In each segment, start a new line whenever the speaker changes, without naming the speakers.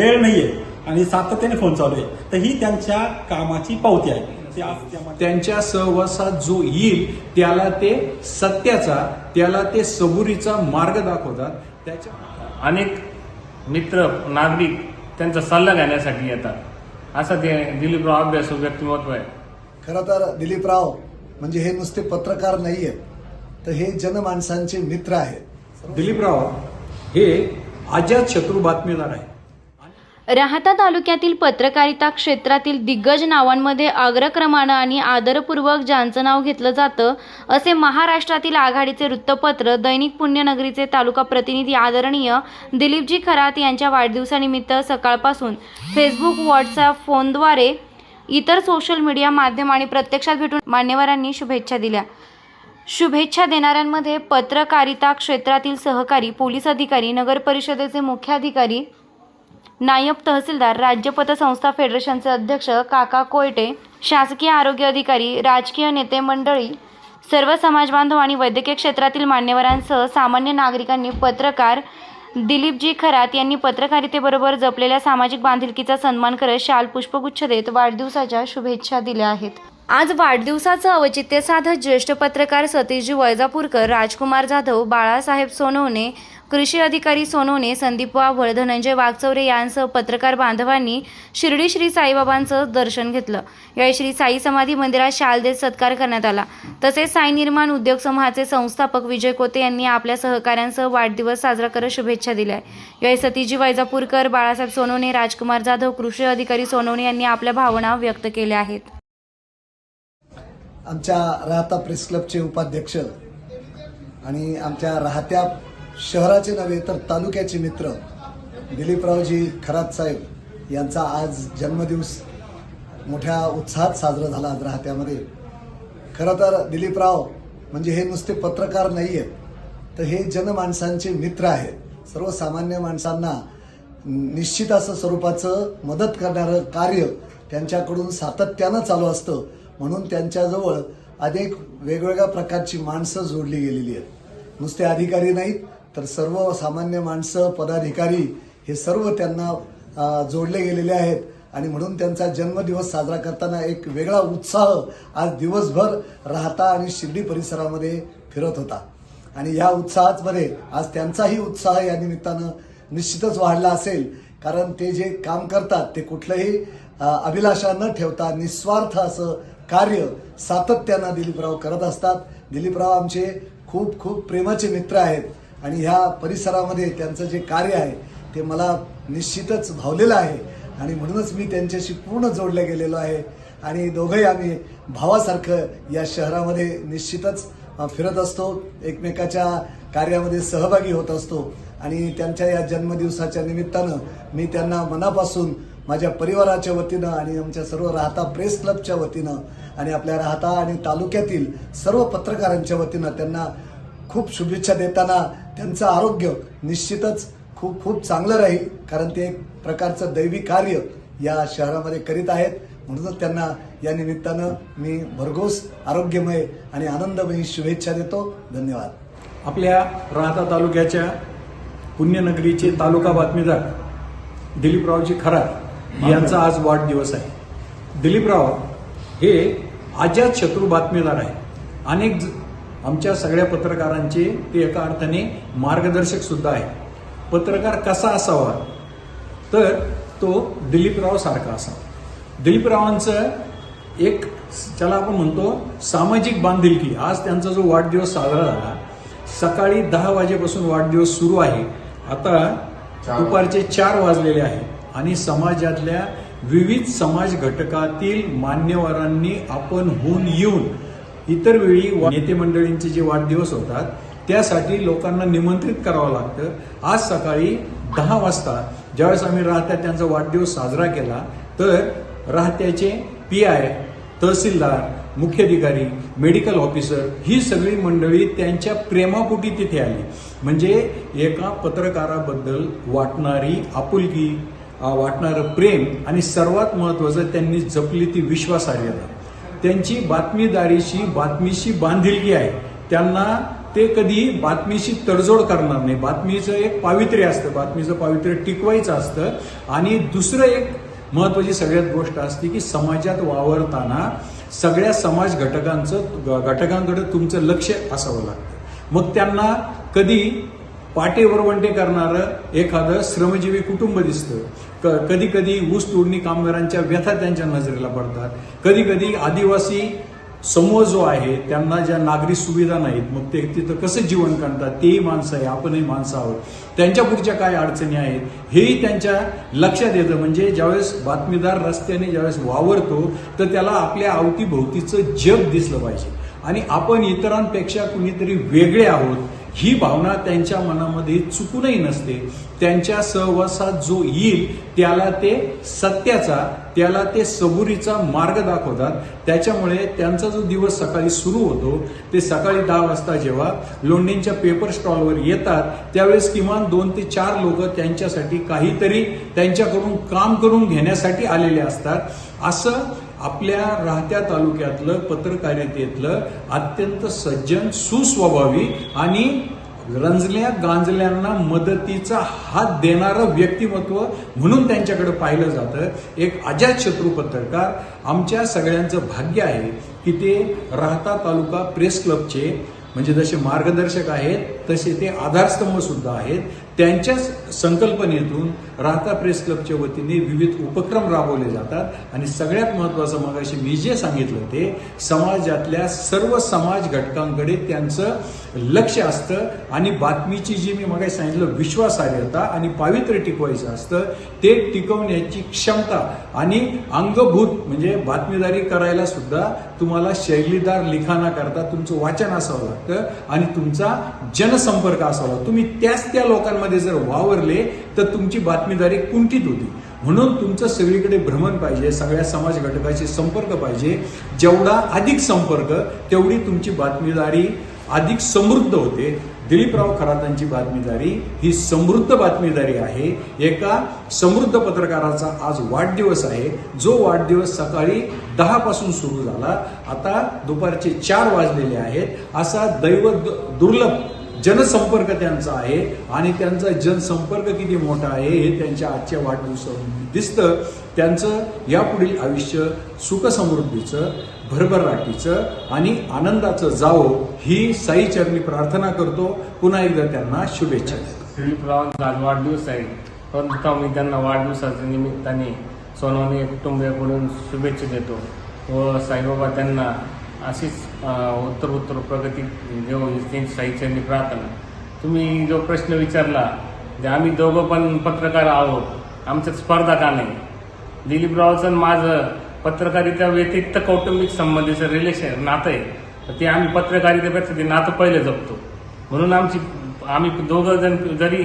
वेळ नाहीये आणि सातत्याने फोन चालू आहे. तर ही त्यांच्या कामाची पावती आहे.
त्यांच्या सहवासात जो येईल त्याला ते सत्याचा त्याला ते सबुरीचा मार्ग दाखवतात. त्याच्या
अनेक मित्र नागरिक त्यांचा सल्ला घेण्यासाठी येतात. असं ते दिलीपराव अभ्यासू व्यक्तिमत्व आहे.
खरं तर दिलीपराव म्हणजे हे नुसते पत्रकार नाही आहेत तर हे जनमानसांचे मित्र आहेत.
दिलीपराव हे अजात शत्रू बातमीदार आहे.
राहता तालुक्यातील पत्रकारिता क्षेत्रातील दिग्गज नावांमध्ये अग्रक्रमानं आणि आदरपूर्वक ज्यांचं नाव घेतलं जातं असे महाराष्ट्रातील आघाडीचे वृत्तपत्र दैनिक पुण्यनगरीचे तालुका प्रतिनिधी आदरणीय दिलीपजी खरात यांच्या वाढदिवसानिमित्त सकाळपासून फेसबुक व्हॉट्सअप फोनद्वारे इतर सोशल मीडिया माध्यम आणि प्रत्यक्षात भेटून मान्यवरांनी शुभेच्छा दिल्या. शुभेच्छा देणाऱ्यांमध्ये पत्रकारिता क्षेत्रातील सहकारी पोलीस अधिकारी नगर परिषदेचे मुख्याधिकारी नायब तहसीलदार राज्य पतसंस्था फेडरेशनचे अध्यक्ष काका कोयटे शासकीय आरोग्य अधिकारी राजकीय नेते मंडळी सर्व समाजबांधव आणि वैद्यकीय क्षेत्रातील मान्यवरांसह सामान्य नागरिकांनी पत्रकार दिलीपजी खरात यांनी पत्रकारितेबरोबर जपलेल्या सामाजिक बांधिलकीचा सन्मान करत शाल पुष्पगुच्छ देत वाढदिवसाच्या शुभेच्छा दिल्या आहेत. आज वाढदिवसाचं औचित्य साधत ज्येष्ठ पत्रकार सतीशजी वैजापूरकर राजकुमार जाधव बाळासाहेब सोनवणे कृषी अधिकारी सोनवणे संदीप वावळ धनंजय वागचौरे यांसह पत्रकार बांधवांनी शिर्डी श्री साईबाबांचं दर्शन घेतलं. यावेळी श्री साई समाधी मंदिरात शाल देत सत्कार करण्यात आला. तसेच साई निर्माण उद्योग समूहाचे संस्थापक विजय कोते यांनी आपल्या सहकाऱ्यांसह वाढदिवस साजरा करत शुभेच्छा दिल्या यावेळी सतीजी वैजापूरकर बाळासाहेब सोनवणे राजकुमार जाधव कृषी अधिकारी सोनवणे यांनी आपल्या भावना व्यक्त केल्या आहेत.
आमच्या राहता प्रेस क्लबचे उपाध्यक्ष आणि आमच्या राहत्या शहराचे नव्हे तर तालुक्याचे मित्र दिलीपरावजी खरात साहेब यांचा आज जन्मदिवस मोठ्या उत्साहात साजरा झाला आज राहत्यामध्ये. खरं तर दिलीपराव म्हणजे हे नुसते पत्रकार नाही आहेत तर हे जनमाणसांचे मित्र आहेत. सर्वसामान्य माणसांना निश्चित असं स्वरूपाचं मदत करणारं कार्य त्यांच्याकडून सातत्यानं चालू असतं म्हणून त्यांच्याजवळ अनेक वेगवेगळ्या प्रकारची माणसं जोडली गेलेली आहेत. नुसते अधिकारी नाहीत तर सर्व सामान्य माणसं पदाधिकारी हे सर्व त्यांना जोडले गेलेले आहेत. आणि म्हणून त्यांचा जन्मदिवस साजरा करताना एक वेगळा उत्साह आज दिवसभर राहता आणि शिर्डी परिसरामध्ये फिरत होता. आणि या उत्साहामध्ये आज त्यांचाही उत्साह या निमित्तानं निश्चितच वाढला असेल. कारण ते जे काम करतात ते कुठलंही अभिलाषा न ठेवता निस्वार्थ असं कार्य सातत्यानं दिलीपराव करत असतात. दिलीपराव आमचे खूप खूप प्रेमाचे मित्र आहेत. आणि ह्या परिसरामध्ये त्यांचं जे कार्य आहे ते मला निश्चितच भावलेलं आहे. आणि म्हणूनच मी त्यांच्याशी पूर्ण जोडले गेलेलो आहे. आणि दोघंही आम्ही भावासारखं या शहरामध्ये निश्चितच फिरत असतो. एकमेकाच्या कार्यामध्ये सहभागी होत असतो. आणि त्यांच्या या जन्मदिवसाच्या निमित्तानं मी त्यांना मनापासून माझ्या परिवाराच्या वतीनं आणि आमच्या सर्व राहता प्रेस क्लबच्या वतीनं आणि आपल्या राहता आणि तालुक्यातील सर्व पत्रकारांच्या वतीनं त्यांना खूप शुभेच्छा देताना त्यांचं आरोग्य निश्चितच खूप खूप चांगलं राहील कारण ते एक प्रकारचं दैवी कार्य या शहरामध्ये करीत आहेत. म्हणूनच त्यांना या निमित्तानं मी भरघोस आरोग्यमय आणि आनंदमयी शुभेच्छा देतो. धन्यवाद.
आपल्या राहता तालुक्याच्या पुण्यनगरीचे तालुका बातमीदार दिलीपरावजी खरार यांचा आज वाढदिवस आहे. दिलीपराव हे अजात शत्रू बातमीदार आहे अनेक ज- आमच्या सगळ्या पत्रकारांचे ते एका अर्थाने मार्गदर्शक सुद्धा आहे. पत्रकार कसा असावा? तर तो दिलीपराव सारखा असावा. दिलीपरावांचं एक त्याला आपण म्हणतो सामाजिक बांधिलकी. आज त्यांचा जो वाढदिवस साजरा झाला सकाळी दहा वाजेपासून वाढदिवस सुरू आहे. आता दुपारचे चार वाजलेले आहेत आणि समाजातल्या विविध समाज घटकातील मान्यवरांनी आपण होऊन येऊन इतर वेळी नेते मंडळींचे जे वाढदिवस होतात त्यासाठी लोकांना निमंत्रित करावं लागतं. आज सकाळी दहा वाजता ज्यावेळेस आम्ही राहत्या त्यांचा वाढदिवस साजरा केला तर राहत्याचे पी आय तहसीलदार मुख्याधिकारी मेडिकल ऑफिसर ही सगळी मंडळी त्यांच्या प्रेमापोटी तिथे आली. म्हणजे एका पत्रकाराबद्दल वाटणारी आपुलकी वाटणारं प्रेम आणि सर्वात महत्त्वाचं त्यांनी जपली ती विश्वासार्हता. त्यांची बातमीदारीशी बातमीशी बांधिलकी आहे. त्यांना ते कधी बातमीशी तडजोड करणार नाही. बातमीचं एक पावित्र्य असतं. बातमीचं पावित्र्य टिकवायचं असतं. आणि दुसरं एक महत्वाची सगळ्यात गोष्ट असते की समाजात वावरताना सगळ्या समाज घटकांचं घटकांकडे तुमचं लक्ष असावं लागतं. मग त्यांना कधी पाटे वरवंटे करणारं एखादं श्रमजीवी कुटुंब दिसतं. कधी कधी ऊस तोडणी कामगारांच्या व्यथा त्यांच्या नजरेला पडतात. कधी कधी आदिवासी समूह जो आहे त्यांना ज्या नागरी सुविधा नाहीत मग ते तिथं कसं जीवन करतात तेही माणसं आहे आपणही माणसं आहोत. त्यांच्या पुढच्या काय अडचणी आहेत हेही त्यांच्या लक्षात येतं. म्हणजे ज्यावेळेस बातमीदार रस्त्याने ज्यावेळेस वावरतो तर त्याला आपल्या अवतीभोवतीचं जग दिसलं पाहिजे. आणि आपण इतरांपेक्षा कुणीतरी वेगळे आहोत ही भावना त्यांच्या मनामध्ये चुकूनही नसते. त्यांच्या सहवासात जो येईल त्याला ते सत्याचा त्याला ते सबुरीचा मार्ग दाखवतात. त्याच्यामुळे त्यांचा जो दिवस सकाळी सुरू होतो ते सकाळी दहा वाजता जेव्हा लोंढेंच्या पेपर स्टॉलवर येतात त्यावेळेस किमान दोन ते चार लोक त्यांच्यासाठी काहीतरी त्यांच्याकडून काम करून घेण्यासाठी आलेले असतात. असं आपल्या राहत्या तालुक्यातलं पत्रकारितेतलं अत्यंत सज्जन सुस्वभावी आणि रंजल्या गांजल्यांना मदतीचा हात देणारं व्यक्तिमत्व म्हणून त्यांच्याकडे पाहिलं जातं. एक अजातशत्रू पत्रकार आमच्या सगळ्यांचं भाग्य आहे की ते राहता तालुका प्रेस क्लबचे म्हणजे जसे मार्गदर्शक आहेत तसे ते आधारस्तंभ सुद्धा आहेत. त्यांच्याच संकल्पनेतून राहता प्रेस क्लबच्या वतीने विविध उपक्रम राबवले जातात. आणि सगळ्यात महत्वाचं मगाशी मी जे सांगितलं ते समाजातल्या सर्व समाज घटकांकडे त्यांचं लक्ष असतं. आणि बातमीची जी मी मगाशी सांगितलं विश्वासार्हता आणि पावित्र्य टिकवायचं असतं ते टिकवण्याची क्षमता आणि अंगभूत म्हणजे बातमीदारी करायला सुद्धा तुम्हाला शैलीदार लिखाणाकरता तुमचं वाचन असावं लागतं. आणि तुमचा जन जनसंपर्क असावा. तुम्ही त्याच त्या लोकांमध्ये जर वावरले तर तुमची बातमीदारी कुंठित होती. म्हणून तुमचं सगळीकडे भ्रमण पाहिजे सगळ्या समाज घटकाशी संपर्क पाहिजे. जेवढा अधिक संपर्क तेवढी तुमची बातमीदारी अधिक समृद्ध होते. दिलीपराव खरातांची बातमीदारी ही समृद्ध बातमीदारी आहे. एका समृद्ध पत्रकाराचा आज वाढदिवस आहे. जो वाढदिवस सकाळी दहा पासून सुरू झाला. आता दुपारचे चार वाजलेले आहेत. असा दैव दुर्लभ जनसंपर्क त्यांचा आहे आणि त्यांचा जनसंपर्क किती मोठा आहे हे त्यांच्या आजच्या वाढदिवसावरून दिसतं. त्यांचं यापुढील आयुष्य सुखसमृद्धीचं भरभराटीचं आणि आनंदाचं जावो ही साईचरणी प्रार्थना करतो. पुन्हा एकदा त्यांना शुभेच्छा. देतो
आज वाढदिवस आहे. परंतु मी त्यांना वाढदिवसाच्या निमित्ताने सोनवणे कुटुंबियाकडून शुभेच्छा देतो. व साईबाबा त्यांना अशीच उत्तर उत्तर प्रगती घेऊन ही त्यांची प्रार्थना. तुम्ही जो प्रश्न विचारला जे आम्ही दोघं पण पत्रकार आहोत आमच्यात स्पर्धा का नाही? दिलीपरावचं माझं पत्रकारिता व्यतिरिक्त कौटुंबिक संबंधीचं रिलेशन नातं आहे. तर ते आम्ही पत्रकारितेपेक्षा ते नातं पहिले जपतो. म्हणून आमची आम्ही दोघं जण जरी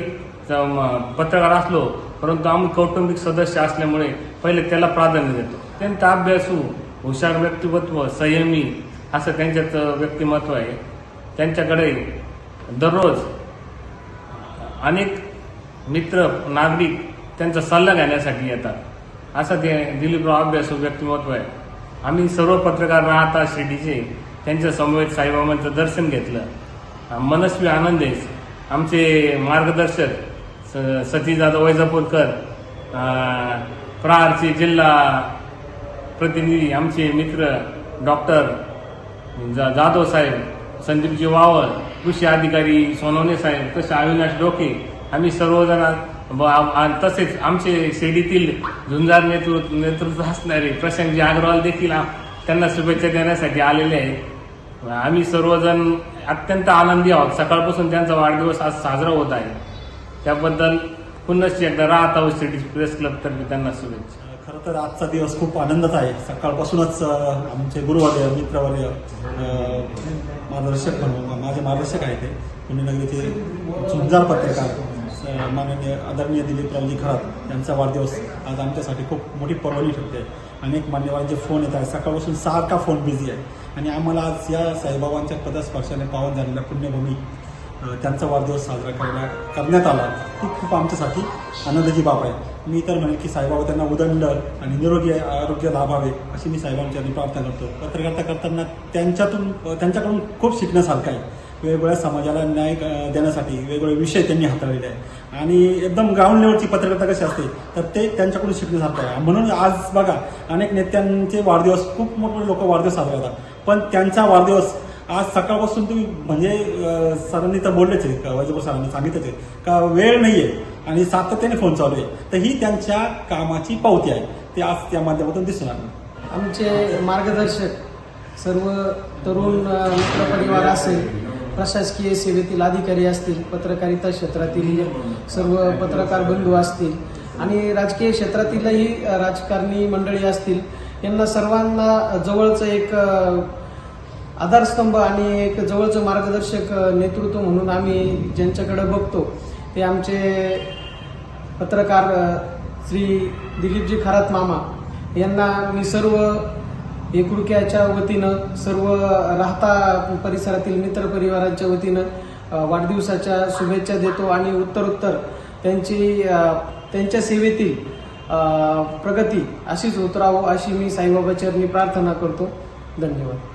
पत्रकार असलो परंतु आम्ही कौटुंबिक सदस्य असल्यामुळे पहिले त्याला प्राधान्य देतो. अत्यंत अभ्यासू हुशार व्यक्तिमत्व संयमी असं त्यांच्यात व्यक्तिमत्व आहे. त्यांच्याकडे दररोज अनेक मित्र नागरिक त्यांचा सल्ला घेण्यासाठी येतात. असं ते दिलीपराव अभ्यास व्यक्तिमत्व आहे. आम्ही सर्व पत्रकार राहता शिर्डीचे. त्यांच्या समवेत साईबाबांचं दर्शन घेतलं. मनस्वी आनंदेश आमचे मार्गदर्शक स- सतीश वैजापूरकर प्रहारचे जिल्हा प्रतिनिधी आमचे मित्र डॉक्टर जा- जाधव साहेब संदीपजी वावळ कृषी अधिकारी सोनवणे साहेब तसे अविनाश डोके आम्ही सर्वजण तसेच आमचे शिर्डीतील झुंजार नेतृत्व नेतृत्व असणारे प्रशांतजी अग्रवाल देखील त्यांना शुभेच्छा देण्यासाठी आलेले आहेत. आम्ही सर्वजण अत्यंत आनंदी आहोत. सकाळपासून त्यांचा वाढदिवस आज साजरा होत आहे. त्याबद्दल पुन्हा एकदा राहत आहोत सिटी प्रेस क्लबतर्फे त्यांना शुभेच्छा.
खरं तर आजचा दिवस खूप आनंदाचा आहे. सकाळपासूनच आमचे गुरुवर्य मित्रवर्य मार्गदर्शक म्हणून माझे मार्गदर्शक आहेत ते. पुण्यनगरीचे झुंजार पत्रकार माननीय आदरणीय दिलीपरावजी खरात यांचा वाढदिवस आज आमच्यासाठी खूप मोठी पर्वणी ठरते. अनेक मान्यवरांचे फोन येत आहेत. सकाळपासून सारखा फोन बिझी आहे आणि आम्हाला आज या साईबाबांच्या पदस्पर्शाने पावन झालेल्या पुण्यभूमी त्यांचा वाढदिवस साजरा करायला करण्यात आला. ती खूप आमच्यासाठी आनंदाची बाब आहे. मी तर म्हणेन की साईबाबा त्यांना उदंड आणि निरोगी आरोग्य लाभावे अशी मी साईबाबांच्या प्रार्थना करतो. पत्रकारिता करताना त्यांच्यातून त्यांच्याकडून खूप शिकण्यासारखं आहे. वेगवेगळ्या समाजाला न्याय देण्यासाठी वेगवेगळे विषय त्यांनी हाताळलेले आहे आणि एकदम ग्राउंड लेवलची पत्रकारिता कशी असते तर ते त्यांच्याकडून शिकण्यासारखं आहे. म्हणून आज बघा अनेक नेत्यांचे वाढदिवस खूप मोठे लोक वाढदिवस साजरे करतात. पण त्यांचा वाढदिवस आज सकाळपासून तुम्ही म्हणजे सरांनी तर बोललेच आहे का वैजपूर सरांनी सांगितलंच आहे का वेळ नाही आहे आणि सातत्याने फोन चालू आहे. तर ही त्यांच्या कामाची पावती आहे. ते आज त्या माध्यमातून दिसून आलं
आमचे मार्गदर्शक सर्व तरुण मित्रपरिवार असेल प्रशासकीय सेवेतील अधिकारी असतील पत्रकारिता क्षेत्रातील सर्व पत्रकार बंधू असतील आणि राजकीय क्षेत्रातीलही राजकारणी मंडळी असतील यांना सर्वांना जवळचं एक आधारस्तंभ आणि एक जवळचं मार्गदर्शक नेतृत्व म्हणून आम्ही ज्यांच्याकडे बघतो ते आमचे पत्रकार श्री दिलीपजी खरात मामा यांना मी सर्व एकुडक्याच्या वतीनं सर्व राहता परिसरातील मित्रपरिवारांच्या वतीनं वाढदिवसाच्या शुभेच्छा देतो आणि उत्तरोत्तर त्यांची त्यांच्या सेवेतील प्रगती अशीच होत राहो अशी मी साईबाबा चरणी प्रार्थना करतो. धन्यवाद.